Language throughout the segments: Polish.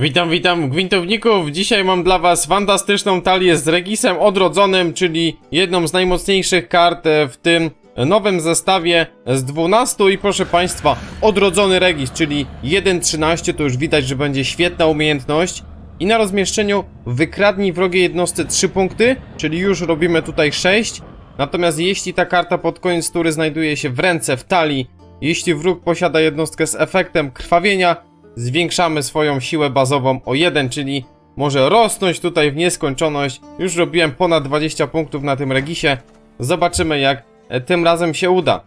Witam, witam gwintowników. Dzisiaj mam dla was fantastyczną talię z Regisem Odrodzonym, czyli jedną z najmocniejszych kart e, w tym nowym zestawie z 12 i proszę państwa, Odrodzony Regis, czyli 1.13, to już widać, że będzie świetna umiejętność. I na rozmieszczeniu wykradnij wrogiej jednostce 3 punkty, czyli już robimy tutaj 6. Natomiast jeśli ta karta pod koniec tury znajduje się w ręce, w talii, jeśli wróg posiada jednostkę z efektem krwawienia, zwiększamy swoją siłę bazową o 1, czyli może rosnąć tutaj w nieskończoność. Już robiłem ponad 20 punktów na tym regisie. Zobaczymy jak e, tym razem się uda.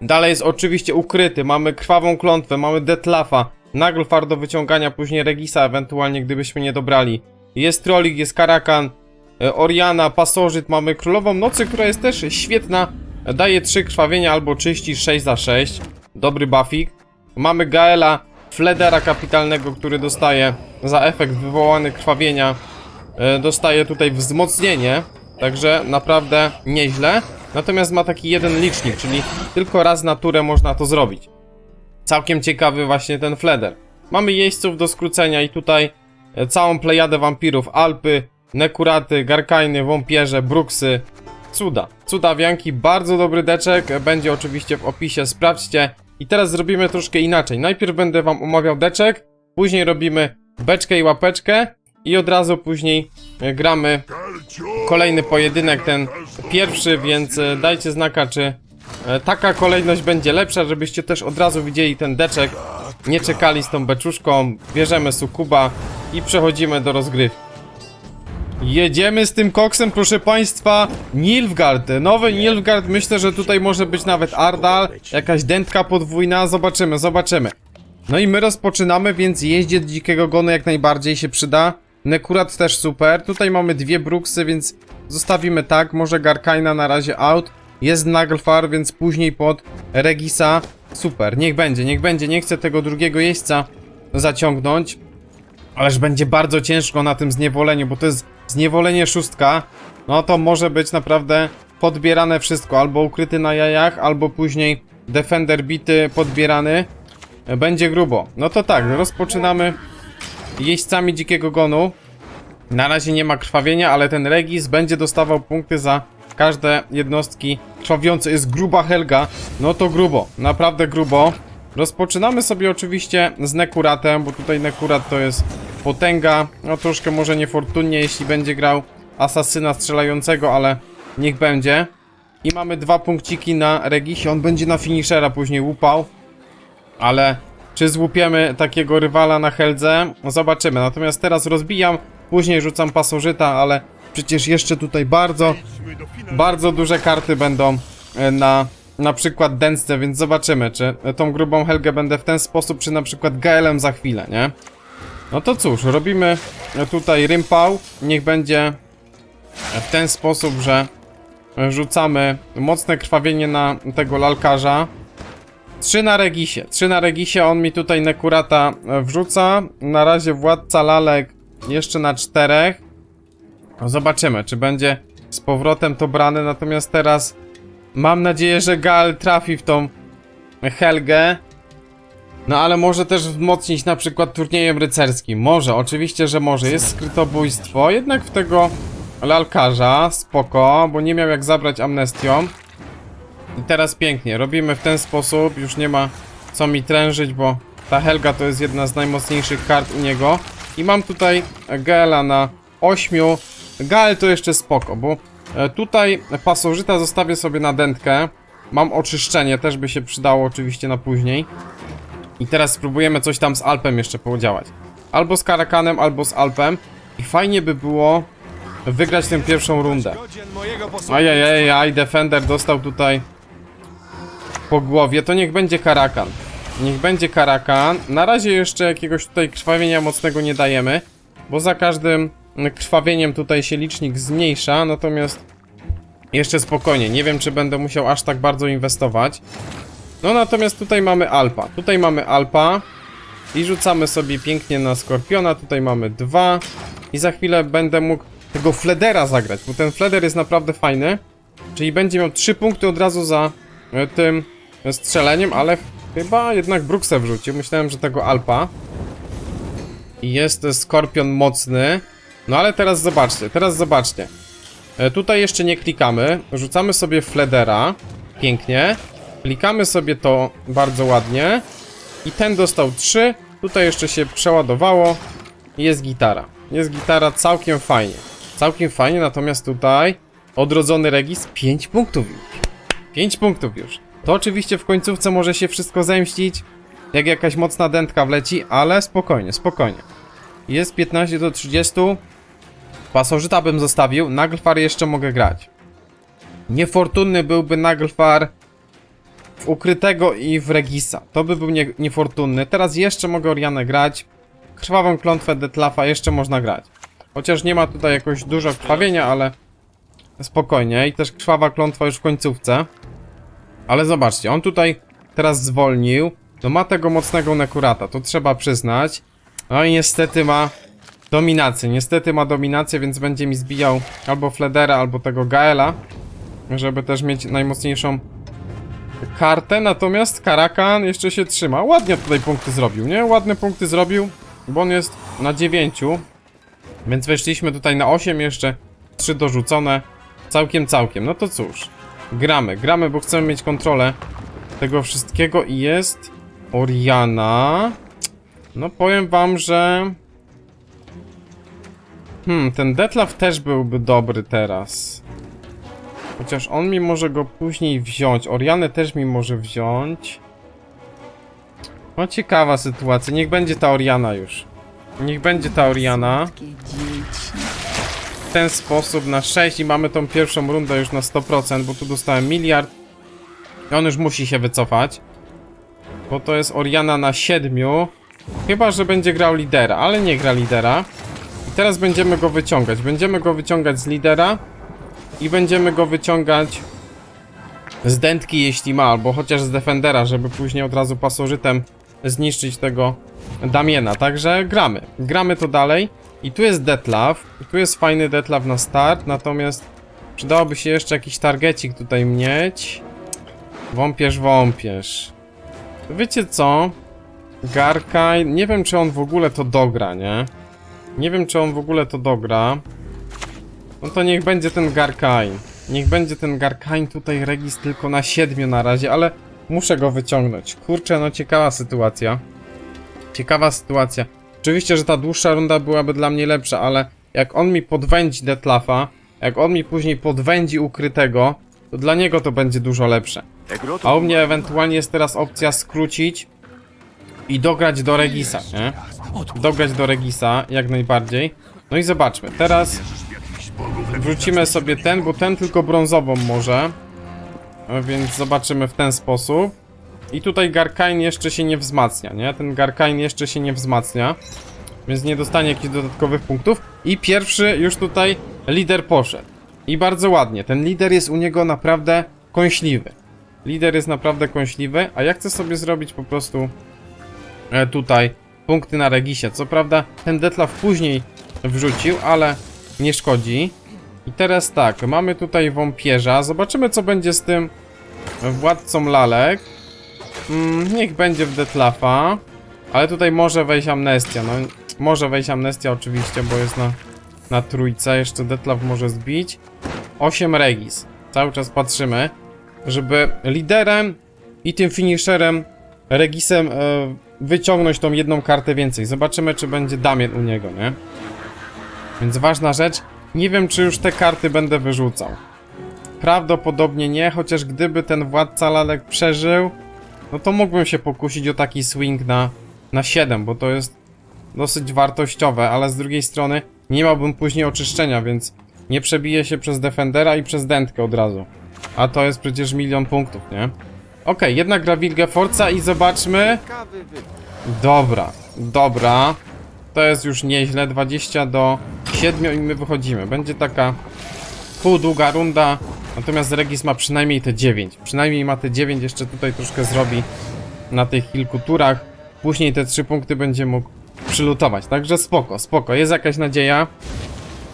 Dalej jest oczywiście ukryty, mamy krwawą klątwę, mamy Detlafa, Naglfar do wyciągania później Regisa, ewentualnie gdybyśmy nie dobrali. Jest Trollik, jest Karakan, e, Oriana, Pasożyt, mamy Królową Nocy, która jest też świetna. Daje 3 krwawienia albo czyści 6 za 6. Dobry buffik. Mamy Gaela, Fledera kapitalnego, który dostaje za efekt wywołany krwawienia. E, dostaje tutaj wzmocnienie, także naprawdę nieźle. Natomiast ma taki jeden licznik, czyli tylko raz na turę można to zrobić. Całkiem ciekawy właśnie ten Fleder. Mamy jeźdźców do skrócenia i tutaj e, całą plejadę wampirów. Alpy, Nekuraty, Garkajny, Wąpierze, Bruksy. Cuda. Cuda wianki, bardzo dobry deczek. Będzie oczywiście w opisie, sprawdźcie. I teraz zrobimy troszkę inaczej. Najpierw będę wam omawiał deczek, później robimy beczkę i łapeczkę i od razu później e, gramy kolejny pojedynek, ten pierwszy, więc e, dajcie znaka, czy e, taka kolejność będzie lepsza, żebyście też od razu widzieli ten deczek, nie czekali z tą beczuszką, bierzemy sukuba i przechodzimy do rozgrywki. Jedziemy z tym koksem, proszę państwa, Nilfgaard, nowy Nilfgaard, myślę, że tutaj może być nawet Ardal, jakaś dętka podwójna, zobaczymy, zobaczymy. No i my rozpoczynamy, więc jeździec dzikiego gonu jak najbardziej się przyda. Nekurat też super. Tutaj mamy dwie bruksy, więc zostawimy tak. Może Garkaina na razie out. Jest Naglfar, więc później pod Regisa. Super, niech będzie, niech będzie. Nie chcę tego drugiego jeźdźca zaciągnąć. Ależ będzie bardzo ciężko na tym zniewoleniu, bo to jest zniewolenie szóstka. No to może być naprawdę podbierane wszystko. Albo ukryty na jajach, albo później Defender bity, podbierany. Będzie grubo. No to tak, rozpoczynamy jeźdźcami dzikiego gonu. Na razie nie ma krwawienia, ale ten Regis będzie dostawał punkty za każde jednostki krwawiące. Jest gruba Helga. No to grubo, naprawdę grubo. Rozpoczynamy sobie oczywiście z Nekuratem, bo tutaj Nekurat to jest potęga. No troszkę może niefortunnie, jeśli będzie grał asasyna strzelającego, ale niech będzie. I mamy dwa punkciki na Regisie. On będzie na finishera później łupał. Ale czy złupiemy takiego rywala na Heldze? Zobaczymy. Natomiast teraz rozbijam, później rzucam pasożyta, ale przecież jeszcze tutaj bardzo, bardzo duże karty będą e, na na przykład dęsce, więc zobaczymy, czy tą grubą Helgę będę w ten sposób, czy na przykład Gaelem za chwilę, nie? No to cóż, robimy tutaj rympał. Niech będzie w ten sposób, że rzucamy mocne krwawienie na tego lalkarza. Trzy na regisie. Trzy na regisie, on mi tutaj Nekurata wrzuca. Na razie władca lalek jeszcze na czterech. No Zobaczymy, czy będzie z powrotem to brane. Natomiast teraz mam nadzieję, że Gal trafi w tą Helgę. No ale może też wzmocnić na przykład turniejem rycerskim. Może, oczywiście, że może. Jest skrytobójstwo, jednak w tego lalkarza, spoko, bo nie miał jak zabrać amnestią. I teraz pięknie, robimy w ten sposób, już nie ma co mi trężyć, bo ta Helga to jest jedna z najmocniejszych kart u niego. I mam tutaj Gaela na 8. Gael to jeszcze spoko, bo tutaj pasożyta zostawię sobie na dętkę. Mam oczyszczenie, też by się przydało oczywiście na później. I teraz spróbujemy coś tam z Alpem jeszcze podziałać. Albo z Karakanem, albo z Alpem. I fajnie by było wygrać tę pierwszą rundę. Ajajaj, Defender dostał tutaj po głowie. To niech będzie Karakan. Niech będzie Karakan. Na razie jeszcze jakiegoś tutaj krwawienia mocnego nie dajemy, bo za każdym krwawieniem tutaj się licznik zmniejsza, natomiast jeszcze spokojnie. Nie wiem, czy będę musiał aż tak bardzo inwestować. No natomiast tutaj mamy Alpa. Tutaj mamy Alpa. I rzucamy sobie pięknie na Skorpiona. Tutaj mamy dwa. I za chwilę będę mógł tego Fledera zagrać, bo ten Fleder jest naprawdę fajny. Czyli będzie miał trzy punkty od razu za e, tym strzeleniem, ale chyba jednak Bruksę wrzucił. Myślałem, że tego Alpa. i jest Skorpion mocny. No ale teraz zobaczcie, teraz zobaczcie. E, tutaj jeszcze nie klikamy, rzucamy sobie Fledera, pięknie. Klikamy sobie to bardzo ładnie. I ten dostał 3, tutaj jeszcze się przeładowało. Jest gitara. Jest gitara całkiem fajnie. Całkiem fajnie, natomiast tutaj odrodzony Regis 5 punktów już. 5 punktów już. To oczywiście w końcówce może się wszystko zemścić, jak jakaś mocna dętka wleci, ale spokojnie, spokojnie. Jest 15 do 30. Pasożyta bym zostawił, Naglfar jeszcze mogę grać. Niefortunny byłby Naglfar w ukrytego i w Regisa. To by był nie, niefortunny. Teraz jeszcze mogę Orianę grać. Krwawą klątwę Detlafa jeszcze można grać. Chociaż nie ma tutaj jakoś dużo krwawienia, ale spokojnie. I też krwawa klątwa już w końcówce. Ale zobaczcie, on tutaj teraz zwolnił. No ma tego mocnego Nekurata, to trzeba przyznać. No i niestety ma dominację. Niestety ma dominację, więc będzie mi zbijał albo Fledera, albo tego Gaela. Żeby też mieć najmocniejszą kartę. Natomiast Karakan jeszcze się trzyma. Ładnie tutaj punkty zrobił, nie? Ładne punkty zrobił, bo on jest na 9. Więc weszliśmy tutaj na 8 jeszcze. 3 dorzucone. Całkiem, całkiem. No to cóż. Gramy, gramy, bo chcemy mieć kontrolę tego wszystkiego i jest Oriana. No powiem wam, że... Hmm, ten Detlaf też byłby dobry teraz. Chociaż on mi może go później wziąć. Orianę też mi może wziąć. No ciekawa sytuacja. Niech będzie ta Oriana już. Niech będzie ta Oriana. W ten sposób na 6 i mamy tą pierwszą rundę już na 100%, bo tu dostałem miliard. I on już musi się wycofać. Bo to jest Oriana na 7. Chyba, że będzie grał lidera, ale nie gra lidera. I teraz będziemy go wyciągać. Będziemy go wyciągać z lidera. I będziemy go wyciągać z dętki, jeśli ma, albo chociaż z defendera, żeby później od razu pasożytem zniszczyć tego Damiena. Także gramy. Gramy to dalej. I tu jest Detlaf. I tu jest fajny Detlaf na start, natomiast przydałoby się jeszcze jakiś targecik tutaj mieć. Wąpierz, wąpierz. Wiecie co? Garkaj, nie wiem czy on w ogóle to dogra, nie? Nie wiem czy on w ogóle to dogra. No to niech będzie ten Garkain. Niech będzie ten Garkain tutaj Regis tylko na 7 na razie, ale muszę go wyciągnąć. Kurczę, no ciekawa sytuacja. Ciekawa sytuacja. Oczywiście, że ta dłuższa runda byłaby dla mnie lepsza, ale jak on mi podwędzi Detlafa, jak on mi później podwędzi ukrytego, to dla niego to będzie dużo lepsze. A u mnie ewentualnie jest teraz opcja skrócić i dograć do Regisa, nie? Dograć do Regisa, jak najbardziej. No i zobaczmy, teraz wrzucimy sobie ten, bo ten tylko brązową może. A Więc zobaczymy w ten sposób. I tutaj Garkain jeszcze się nie wzmacnia, nie? Ten Garkain jeszcze się nie wzmacnia. Więc nie dostanie jakichś dodatkowych punktów. I pierwszy już tutaj lider poszedł. I bardzo ładnie. Ten lider jest u niego naprawdę kąśliwy. Lider jest naprawdę kąśliwy, a ja chcę sobie zrobić po prostu e, tutaj punkty na Regisie. Co prawda ten Detlaf później wrzucił, ale nie szkodzi. I teraz tak, mamy tutaj wąpierza. Zobaczymy co będzie z tym władcą lalek. Mm, niech będzie w Detlafa. Ale tutaj może wejść amnestia. No, może wejść amnestia oczywiście, bo jest na, na trójce. Jeszcze Detlaf może zbić. 8 Regis. Cały czas patrzymy, żeby liderem i tym finisherem Regisem e, wyciągnąć tą jedną kartę więcej. Zobaczymy, czy będzie Damien u niego, nie? Więc ważna rzecz. Nie wiem, czy już te karty będę wyrzucał. Prawdopodobnie nie, chociaż gdyby ten władca lalek przeżył, no to mógłbym się pokusić o taki swing na, na 7, bo to jest dosyć wartościowe, ale z drugiej strony nie miałbym później oczyszczenia, więc nie przebiję się przez Defendera i przez dętkę od razu. A to jest przecież milion punktów, nie? Okej, jednak gra Wilge Forza i zobaczmy. Dobra, dobra. To jest już nieźle, 20 do 7 i my wychodzimy. Będzie taka pół długa runda, natomiast Regis ma przynajmniej te 9. Przynajmniej ma te 9, jeszcze tutaj troszkę zrobi na tych kilku turach. Później te 3 punkty będzie mógł przylutować, także spoko, spoko. Jest jakaś nadzieja.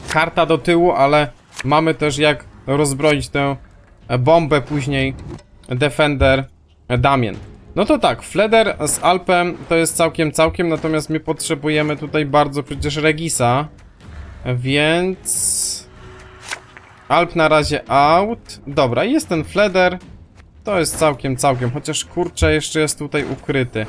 Karta do tyłu, ale mamy też jak rozbroić tę bombę później Defender Damien. No to tak, Fleder z Alpem to jest całkiem, całkiem, natomiast my potrzebujemy tutaj bardzo przecież Regisa, więc... Alp na razie out. Dobra, jest ten Fleder. To jest całkiem, całkiem, chociaż kurczę jeszcze jest tutaj ukryty.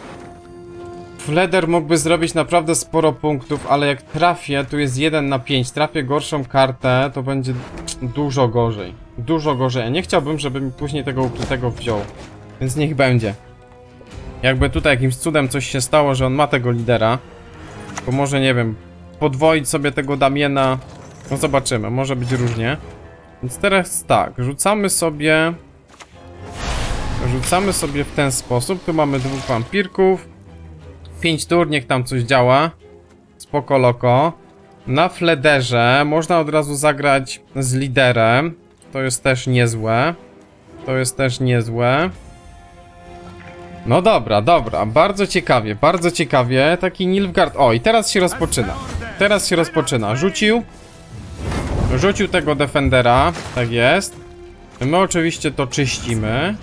Fleder mógłby zrobić naprawdę sporo punktów, ale jak trafię, tu jest 1 na 5, trafię gorszą kartę, to będzie dużo gorzej. Dużo gorzej. Nie chciałbym, żeby mi później tego ukrytego wziął. Więc niech będzie. Jakby tutaj jakimś cudem coś się stało, że on ma tego lidera, to może, nie wiem, podwoić sobie tego Damiena. No zobaczymy, może być różnie. Więc teraz tak, rzucamy sobie... Rzucamy sobie w ten sposób. Tu mamy dwóch wampirków. 5 tur, niech tam coś działa. Spoko loko. Na flederze można od razu zagrać z liderem. To jest też niezłe. To jest też niezłe. No dobra, dobra, bardzo ciekawie, bardzo ciekawie. Taki Nilfgaard. O, i teraz się rozpoczyna. Teraz się rozpoczyna. Rzucił. Rzucił tego defendera. Tak jest. My oczywiście to czyścimy.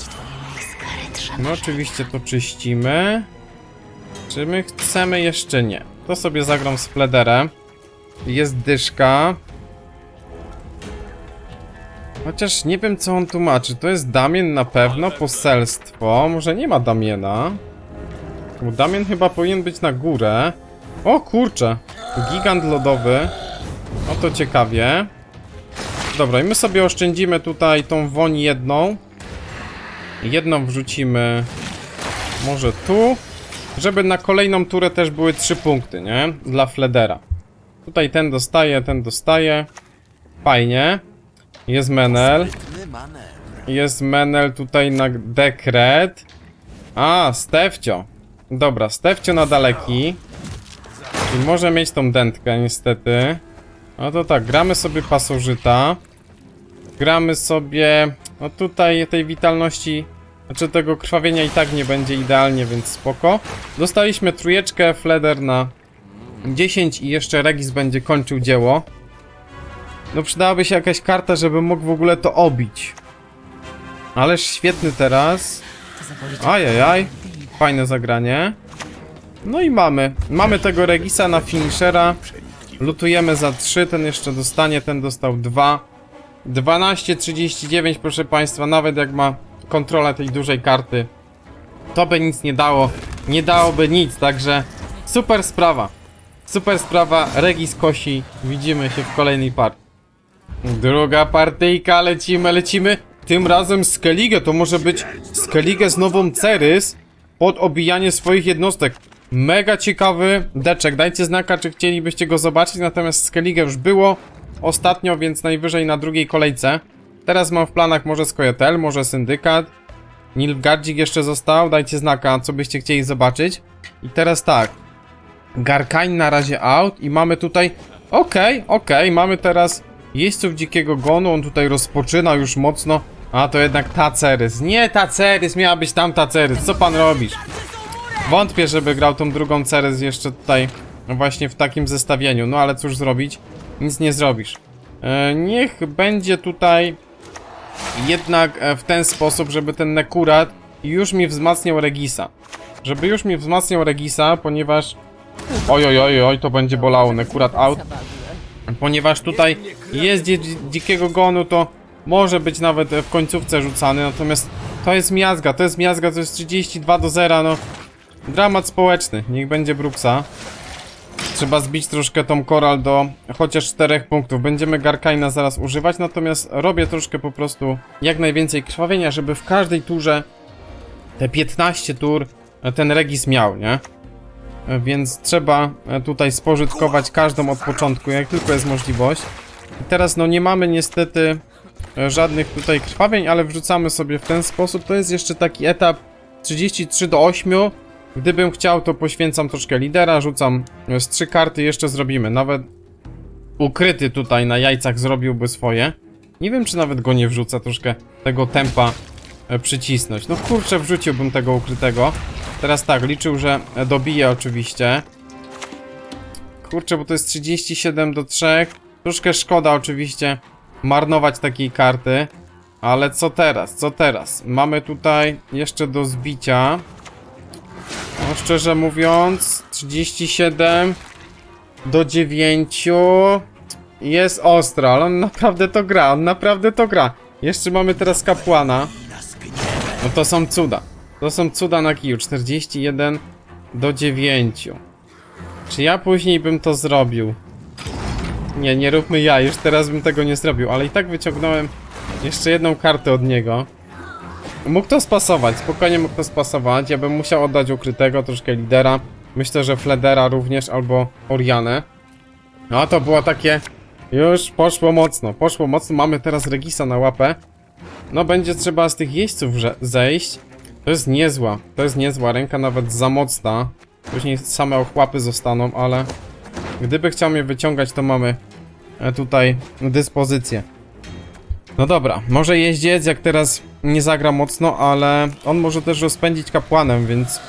My oczywiście to czyścimy. Czy my chcemy jeszcze nie? To sobie zagram z. Jest dyszka. Chociaż nie wiem co on tu ma. Czy to jest Damien na pewno? Poselstwo. Może nie ma Damiena. Bo Damien chyba powinien być na górę. O kurczę. Gigant lodowy. No to ciekawie. Dobra, i my sobie oszczędzimy tutaj tą woń jedną. Jedną wrzucimy może tu. Żeby na kolejną turę też były trzy punkty, nie? Dla Fledera. Tutaj ten dostaje, ten dostaje. Fajnie. Jest Menel. Jest Menel tutaj na dekret. A, Stefcio. Dobra, Stefcio na daleki. I może mieć tą dętkę, niestety. No to tak, gramy sobie pasożyta. Gramy sobie... No tutaj tej witalności... Znaczy tego krwawienia i tak nie będzie idealnie, więc spoko. Dostaliśmy trójeczkę, Fleder na 10 i jeszcze Regis będzie kończył dzieło. No przydałaby się jakaś karta, żeby mógł w ogóle to obić. Ależ świetny teraz. Ajajaj. Fajne zagranie. No i mamy. Mamy tego Regisa na finishera. Lutujemy za 3, ten jeszcze dostanie, ten dostał 2. 12.39 proszę państwa, nawet jak ma kontrolę tej dużej karty. To by nic nie dało. Nie dałoby nic, także super sprawa. Super sprawa, Regis kosi. Widzimy się w kolejnej partii. Druga partyjka, lecimy, lecimy. Tym razem Skellige, to może być Skellige z nową Cerys pod obijanie swoich jednostek. Mega ciekawy deczek. Dajcie znaka, czy chcielibyście go zobaczyć. Natomiast Skellige już było ostatnio, więc najwyżej na drugiej kolejce. Teraz mam w planach może Skojatel, może Syndykat. Nilfgaardzik jeszcze został. Dajcie znaka, co byście chcieli zobaczyć. I teraz tak. Garkain na razie out i mamy tutaj... Okej, okej, mamy teraz jeźdźców dzikiego gonu. On tutaj rozpoczyna już mocno. A, to jednak Tacerys. Nie Tacerys, miała być tam Tacerys. Co pan robisz? Wątpię, żeby grał tą drugą Ceres jeszcze tutaj właśnie w takim zestawieniu. No ale cóż zrobić? Nic nie zrobisz. E, niech będzie tutaj jednak e, w ten sposób, żeby ten Nekurat już mi wzmacniał Regisa. Żeby już mi wzmacniał Regisa, ponieważ... Oj, oj, oj, oj, to będzie bolało, Nekurat out. Ponieważ tutaj jest dzi dzikiego gonu, to może być nawet w końcówce rzucany, natomiast to jest miazga, to jest miazga, to jest 32 do 0, no. Dramat społeczny, niech będzie Bruxa. Trzeba zbić troszkę tą koral do chociaż 4 punktów. Będziemy Garkaina zaraz używać, natomiast robię troszkę po prostu jak najwięcej krwawienia, żeby w każdej turze te 15 tur ten regis miał, nie? Więc trzeba tutaj spożytkować każdą od początku, jak tylko jest możliwość. I teraz no nie mamy niestety żadnych tutaj krwawień, ale wrzucamy sobie w ten sposób. To jest jeszcze taki etap 33 do 8. Gdybym chciał, to poświęcam troszkę lidera, rzucam z trzy karty, jeszcze zrobimy. Nawet ukryty tutaj na jajcach zrobiłby swoje. Nie wiem, czy nawet go nie wrzucę, troszkę tego tempa e, przycisnąć. No kurczę, wrzuciłbym tego ukrytego. Teraz tak, liczył, że dobije oczywiście. Kurczę, bo to jest 37 do 3. Troszkę szkoda oczywiście marnować takiej karty. Ale co teraz? Co teraz? Mamy tutaj jeszcze do zbicia. No szczerze mówiąc, 37 do 9 jest ostro, ale on naprawdę to gra, on naprawdę to gra. Jeszcze mamy teraz kapłana. No to są cuda. To są cuda na kiju. 41 do 9. Czy ja później bym to zrobił? Nie, nie róbmy ja, już teraz bym tego nie zrobił, ale i tak wyciągnąłem jeszcze jedną kartę od niego. Mógł to spasować, spokojnie mógł to spasować. Ja bym musiał oddać ukrytego, troszkę lidera. Myślę, że Fledera również, albo Orianę. No to było takie... Już poszło mocno, poszło mocno. Mamy teraz Regisa na łapę. No będzie trzeba z tych jeźdźców zejść. To jest niezła, to jest niezła. Ręka nawet za mocna. Później same ochłapy zostaną, ale... Gdyby chciał mnie wyciągać, to mamy e, tutaj dyspozycję. No dobra, może jeździec, jak teraz nie zagra mocno, ale on może też rozpędzić kapłanem, więc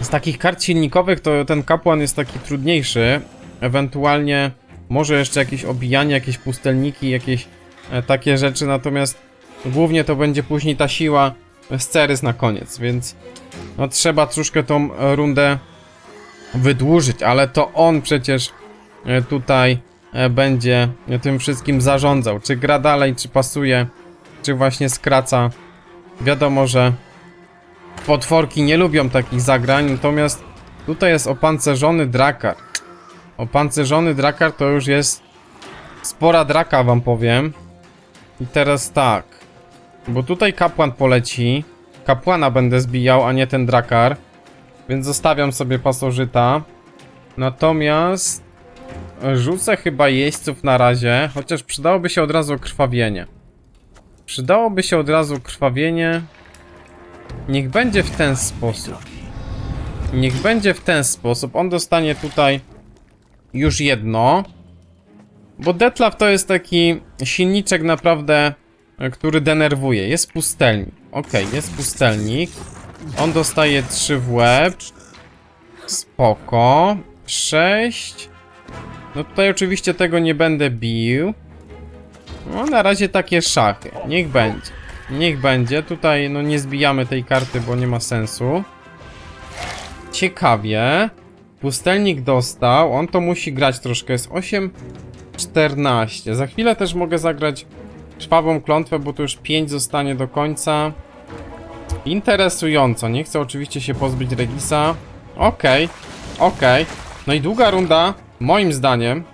z takich kart silnikowych to ten kapłan jest taki trudniejszy. Ewentualnie może jeszcze jakieś obijanie, jakieś pustelniki, jakieś e, takie rzeczy, natomiast głównie to będzie później ta siła z Cerys na koniec, więc no trzeba troszkę tą e, rundę wydłużyć, ale to on przecież e, tutaj e, będzie tym wszystkim zarządzał. Czy gra dalej, czy pasuje, czy właśnie skraca. Wiadomo, że potworki nie lubią takich zagrań, natomiast tutaj jest opancerzony drakar. Opancerzony drakar to już jest spora draka, wam powiem. I teraz tak, bo tutaj kapłan poleci. Kapłana będę zbijał, a nie ten drakar. Więc zostawiam sobie pasożyta. Natomiast rzucę chyba jeźdźców na razie, chociaż przydałoby się od razu krwawienie. Przydałoby się od razu krwawienie. Niech będzie w ten sposób. Niech będzie w ten sposób. On dostanie tutaj już jedno. Bo Detlaf to jest taki silniczek naprawdę, e, który denerwuje. Jest pustelnik. Okej, jest pustelnik. On dostaje 3 w łeb. Spoko. 6. No tutaj oczywiście tego nie będę bił. No na razie takie szachy. Niech będzie. Niech będzie. Tutaj no nie zbijamy tej karty, bo nie ma sensu. Ciekawie. Pustelnik dostał. On to musi grać troszkę. Jest 8, 14. Za chwilę też mogę zagrać krwawą klątwę, bo to już 5 zostanie do końca. Interesująco. Nie chcę oczywiście się pozbyć Regisa. Okej, okej. No i długa runda, moim zdaniem.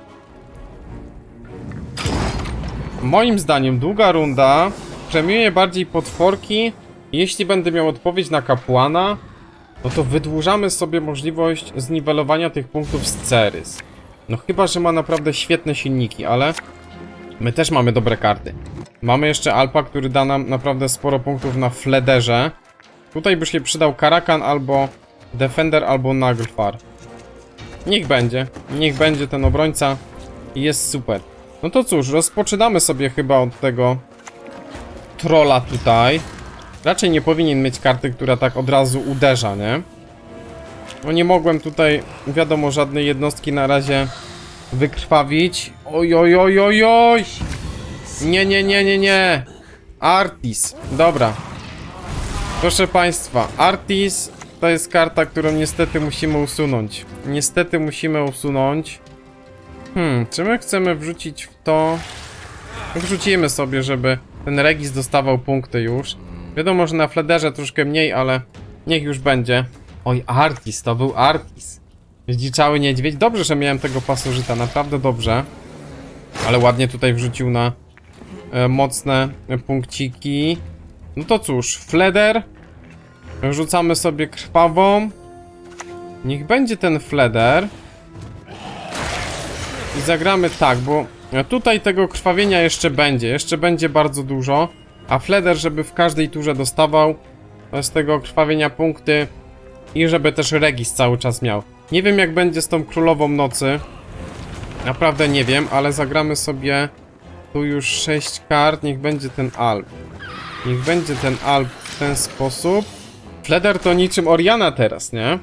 Moim zdaniem długa runda premiuje bardziej potworki. Jeśli będę miał odpowiedź na kapłana, no to wydłużamy sobie możliwość zniwelowania tych punktów z Cerys. No chyba, że ma naprawdę świetne silniki, ale my też mamy dobre karty. Mamy jeszcze Alpa, który da nam naprawdę sporo punktów na Flederze. Tutaj by się przydał Karakan albo Defender albo Naglfar. Niech będzie. Niech będzie ten obrońca. I jest super. No to cóż, rozpoczynamy sobie chyba od tego trolla tutaj. Raczej nie powinien mieć karty, która tak od razu uderza, nie? No nie mogłem tutaj, wiadomo, żadnej jednostki na razie wykrwawić. Oj, oj, oj, oj, oj! Nie, nie, nie, nie, nie! Artis. Dobra. Proszę Państwa, Artis to jest karta, którą niestety musimy usunąć. Niestety musimy usunąć. Hmm, czy my chcemy wrzucić w to... Wrzucimy sobie, żeby ten Regis dostawał punkty już. Wiadomo, że na Flederze troszkę mniej, ale niech już będzie. Oj, Artis, to był Artis. Zdziczały niedźwiedź. Dobrze, że miałem tego pasożyta, naprawdę dobrze. Ale ładnie tutaj wrzucił na mocne e, punkciki. No to cóż, Fleder. Rzucamy sobie krwawą. Niech będzie ten Fleder. I zagramy tak, bo tutaj tego krwawienia jeszcze będzie. Jeszcze będzie bardzo dużo. A Fleder, żeby w każdej turze dostawał z tego krwawienia punkty. I żeby też Regis cały czas miał. Nie wiem jak będzie z tą Królową Nocy. Naprawdę nie wiem, ale zagramy sobie tu już 6 kart. Niech będzie ten Alp. Niech będzie ten Alp w ten sposób. Fleder to niczym Oriana teraz, nie?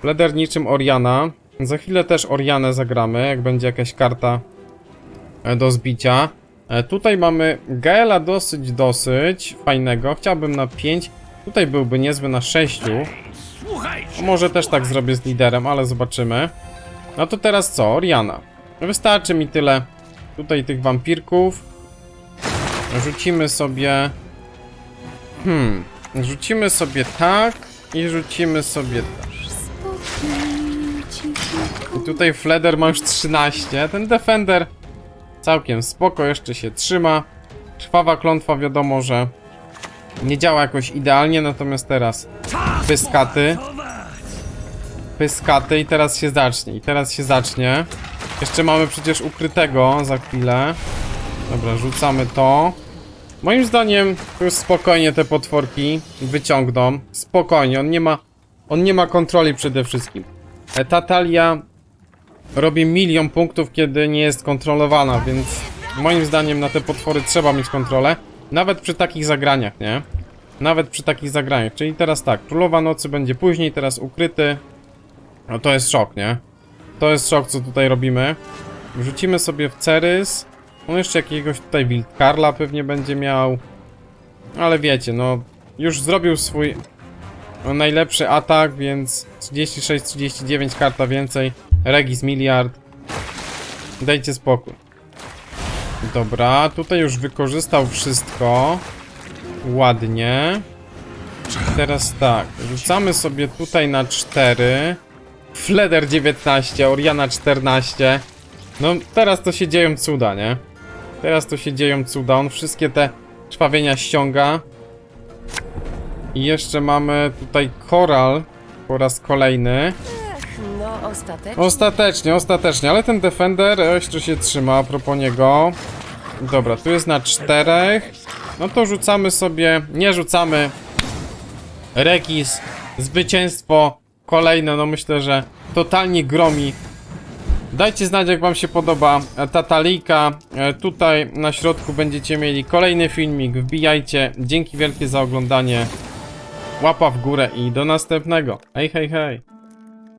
Fleder niczym Oriana. Za chwilę też Orianę zagramy, jak będzie jakaś karta e, do zbicia. E, Tutaj mamy Gaela dosyć, dosyć fajnego. Chciałbym na 5. Tutaj byłby niezły na 6. Słuchajcie! Może też tak zrobię z liderem, ale zobaczymy. No to teraz co? Oriana. Wystarczy mi tyle tutaj tych wampirków. Rzucimy sobie... Hmm... Rzucimy sobie tak i rzucimy sobie tak. I tutaj Fleder ma już 13. Ten Defender całkiem spoko, jeszcze się trzyma. Krwawa klątwa wiadomo, że nie działa jakoś idealnie, natomiast teraz pyskaty. Pyskaty i teraz się zacznie. I teraz się zacznie. Jeszcze mamy przecież ukrytego za chwilę. Dobra, rzucamy to. Moim zdaniem już spokojnie te potworki wyciągną. Spokojnie, on nie ma. On nie ma kontroli przede wszystkim. E, Ta talia robi milion punktów, kiedy nie jest kontrolowana, więc moim zdaniem na te potwory trzeba mieć kontrolę. Nawet przy takich zagraniach, nie? Nawet przy takich zagraniach. Czyli teraz tak, Królowa Nocy będzie później, teraz ukryty. No to jest szok, nie? To jest szok, co tutaj robimy. Wrzucimy sobie w Cerys. On jeszcze jakiegoś tutaj Wildkarla pewnie będzie miał. Ale wiecie, no już zrobił swój najlepszy atak, więc 36-39 karta więcej. Regis miliard. Dajcie spokój. Dobra, tutaj już wykorzystał wszystko. Ładnie. Teraz tak, rzucamy sobie tutaj na 4. Fleder 19, Oriana 14. No teraz to się dzieją cuda, nie? Teraz to się dzieją cuda, on wszystkie te trwawienia ściąga. I jeszcze mamy tutaj koral po raz kolejny. No, ostatecznie. Ostatecznie, ostatecznie, ale ten Defender e, jeszcze się trzyma a propos niego. Dobra, tu jest na czterech. No to rzucamy sobie, nie rzucamy. Regis, zwycięstwo kolejne, no myślę, że totalnie gromi. Dajcie znać jak wam się podoba e, ta talika. E, Tutaj na środku będziecie mieli kolejny filmik, wbijajcie. Dzięki wielkie za oglądanie. Łapa w górę i do następnego. Hej, hej, hej.